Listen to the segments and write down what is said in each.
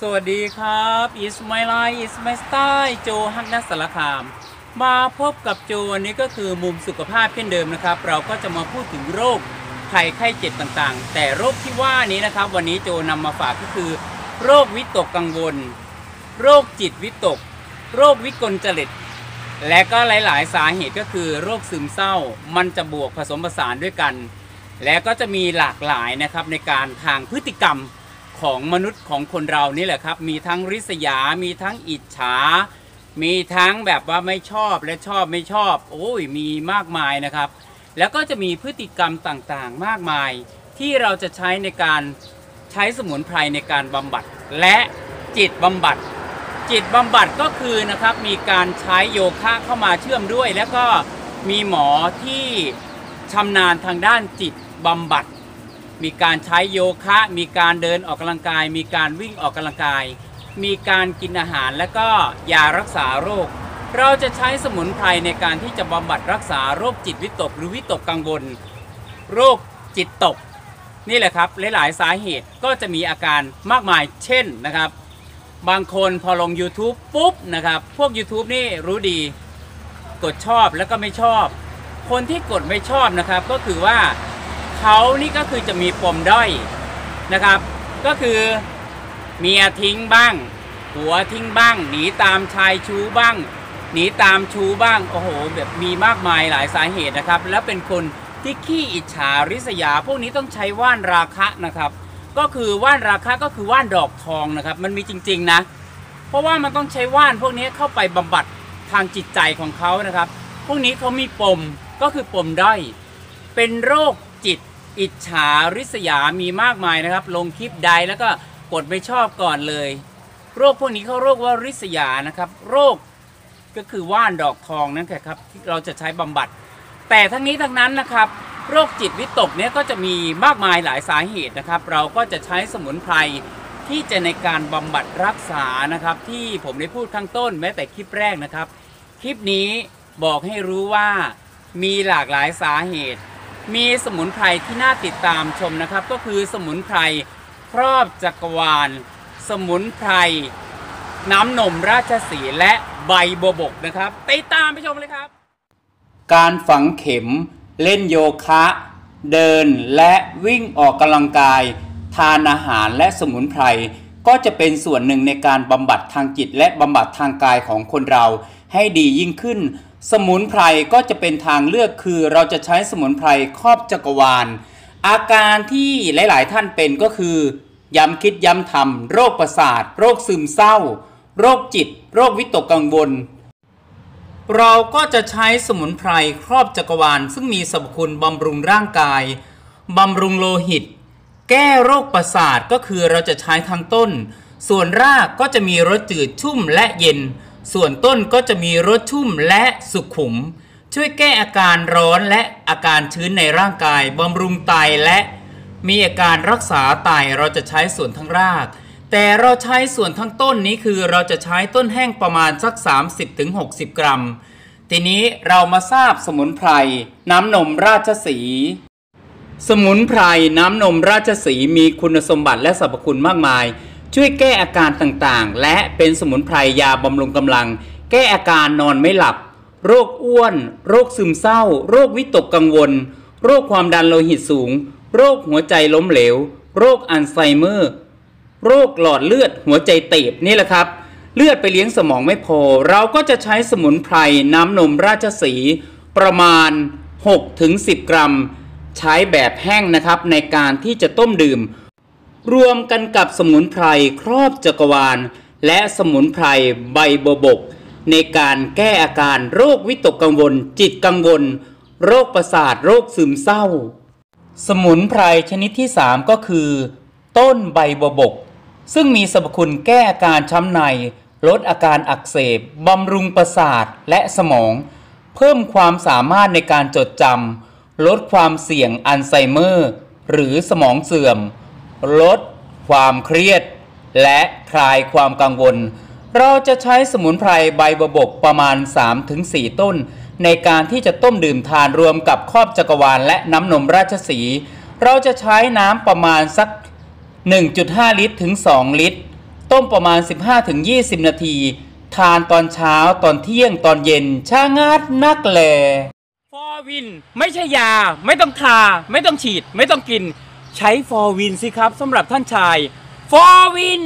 สวัสดีครับ Is My Life Is My Style โจฮักนัสสารคาม มาพบกับโจวันนี้ก็คือมุมสุขภาพเช่นเดิมนะครับ เราก็จะมาพูดถึงโรคภัยไข้เจ็บต่างๆ แต่โรคที่ว่านี้นะครับ วันนี้โจนำมาฝากก็คือ โรควิตกกังวล โรคจิตวิตก โรควิกลจริต และก็หลายๆ สาเหตุก็คือโรคซึมเศร้า มันจะบวกผสมผสานด้วยกัน และก็จะมีหลากหลายนะครับในการทางพฤติกรรม ของมนุษย์ของคนเรานี่แหละครับ มีทั้งริษยา มีทั้งอิจฉา มีทั้งแบบว่าไม่ชอบและชอบไม่ชอบ โอ้ยมีมากมายนะครับ แล้วก็จะมีพฤติกรรมต่างๆ มากมาย ที่เราจะใช้ในการใช้สมุนไพรในการบำบัด และจิตบำบัด จิตบำบัดก็คือนะครับมีการใช้โยคะเข้ามาเชื่อมด้วย แล้วก็มีหมอที่ชำนาญทางด้านจิตบำบัด มีการใช้โยคะ มีการเดินออกกำลังกาย มีการวิ่งออกกำลังกาย มีการกินอาหารและก็ยารักษาโรค เราจะใช้สมุนไพรในการที่จะบำบัดรักษาโรคจิตวิตกหรือวิตกกังวล โรคจิตตก นี่แหละครับหลายๆสาเหตุก็จะมีอาการมากมายเช่นนะครับ บางคนพอลง YouTube ปุ๊บนะครับ พวก YouTube นี่รู้ดี กดชอบแล้วก็ไม่ชอบ คนที่กดไม่ชอบนะครับก็คือว่า เขานี่ก็คือจะมีปมด้อยนะครับ ก็คือเมียทิ้งบ้าง หัวทิ้งบ้าง หนีตามชายชู้บ้าง หนีตามชู้บ้าง โอ้โห แบบมีมากมายหลายสาเหตุนะครับ แล้วเป็นคนที่ขี้อิจฉาริษยา พวกนี้ต้องใช้ว่านราคะนะครับ ก็คือว่านราคาก็คือว่านดอกทองนะครับ มันมีจริงๆนะ เพราะว่ามันต้องใช้ว่านพวกนี้เข้าไปบำบัดทางจิตใจของเขานะครับ พวกนี้เขามีปมก็คือปมด้อยเป็นโรคจิต อิจฉาริษยามีมากมายนะครับ ลงคลิปใดแล้วก็กดไม่ชอบก่อนเลย โรคพวกนี้เขาโรคว่าริษยานะครับ โรคก็คือว่านดอกทองนั่นแหละครับที่เราจะใช้บำบัด แต่ทั้งนี้ทั้งนั้นนะครับ โรคจิตวิตกเนี่ยก็จะมีมากมายหลายสาเหตุนะครับ เราก็จะใช้สมุนไพรที่จะในการบำบัดรักษานะครับ ที่ผมได้พูดข้างต้นแม้แต่คลิปแรกนะครับ คลิปนี้บอกให้รู้ว่ามีหลากหลายสาเหตุ มีสมุนไพรที่น่าติดตามชมนะครับ ก็คือสมุนไพรครอบจักรวาล สมุนไพรน้ำนมราชสีและใบบัวบกนะครับติดตามไปชมเลยครับ การฝังเข็ม เล่นโยคะ เดินและวิ่งออกกำลังกาย ทานอาหารและสมุนไพรก็จะเป็นส่วนหนึ่งในการบำบัดทางจิตและบำบัดทางกายของคนเราให้ดียิ่งขึ้น สมุนไพรก็จะเป็นทางเลือกคือเราจะใช้สมุนไพรครอบจักรวาล อาการที่หลาย ๆ ท่านเป็นก็คือ ย้ำคิดย้ำทำโรคประสาท โรคซึมเศร้า โรคจิต โรควิตกกังวล เราก็จะใช้สมุนไพรครอบจักรวาล ซึ่งมีสรรพคุณบำรุงร่างกายบำรุงโลหิต แก้โรคประสาทก็คือเราจะใช้ทั้งต้น ส่วนรากก็จะมีรสจืดชุ่มและเย็น ส่วนต้นก็จะมีรสชุ่มและสุขุม ช่วยแก้อาการร้อนและอาการชื้นในร่างกายบำรุงไตและมีอาการรักษาไตเราจะใช้ส่วนทั้งราก แต่เราใช้ส่วนทั้งต้นนี้คือเราจะใช้ต้นแห้งประมาณสัก 30-60 กรัม ทีนี้เรามาทราบสมุนไพรน้ำนมราชสี สมุนไพรน้ำนมราชสีมีคุณสมบัติและสรรพคุณมากมาย ช่วยแก้อาการต่างๆ และเป็นสมุนไพรยาบำรุงกำลัง แก้อาการนอนไม่หลับ โรคอ้วน โรคซึมเศร้า โรควิตกกังวล โรคความดันโลหิตสูง โรคหัวใจล้มเหลว โรคอัลไซเมอร์ โรคหลอดเลือดหัวใจเตบนี่แหละครับ เลือดไปเลี้ยงสมองไม่พอ เราก็จะใช้สมุนไพรน้ำนมราชสีประมาณ 6-10 กรัม ใช้แบบแห้งนะครับในการที่จะต้มดื่ม รวมกันกับสมุนไพรครอบจักรวาล และสมุนไพรใบบบก ในการแก้อาการโรควิตกกังวล จิตกังวล โรคประสาทโรคซึมเศร้า สมุนไพรชนิดที่ 3 ก็คือ ต้นใบบัวบก ซึ่งมีสรรพคุณแก้อาการช้ำใน ลดอาการอักเสบบำรุงประสาทและสมอง เพิ่มความสามารถในการจดจำลดความเสี่ยงอัลไซเมอร์ หรือสมองเสื่อม ลดความเครียด และคลายความกังวล เราจะใช้สมุนไพรใบบวบกประมาณ 3-4 ต้น ในการที่จะต้มดื่มทานรวมกับครอบจักรวาลและน้ำนมราชสี เราจะใช้น้ำประมาณสัก 1.5 ลิตรถึง 2 ลิตร ต้มประมาณ 15-20 นาที ทานตอนเช้าตอนเที่ยงตอนเย็นช่างัดนักแลฟอวิน ไม่ใช่ยา ไม่ต้องทา ไม่ต้องฉีด ไม่ต้องกิน ใช้ฟอร์วินสิครับสำหรับท่านชายฟอร์วิน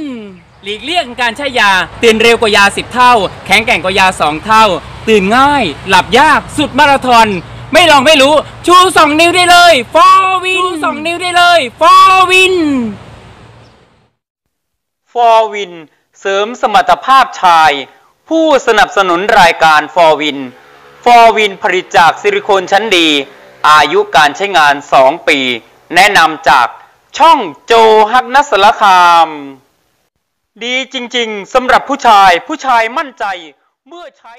หลีกเลี่ยงการใช้ยาตื่นเร็วกว่ายา 10 เท่า แข็งแกร่งกว่ายา 2 เท่า ตื่นง่าย หลับยากสุดมาราธอนไม่ลองไม่รู้ ชู 2 นิ้วได้เลยฟอร์วินชู2นิ้วได้เลยฟอร์วินฟอร์วินเสริมสมรรถภาพชาย ผู้สนับสนุนรายการฟอร์วินฟอร์วินผลิตจากซิลิโคนชั้นดี อายุการใช้งาน 2 ปี แนะนำจากช่องโจฮักนัสละคาม ดีจริงๆสำหรับผู้ชายผู้ชายมั่นใจเมื่อใช้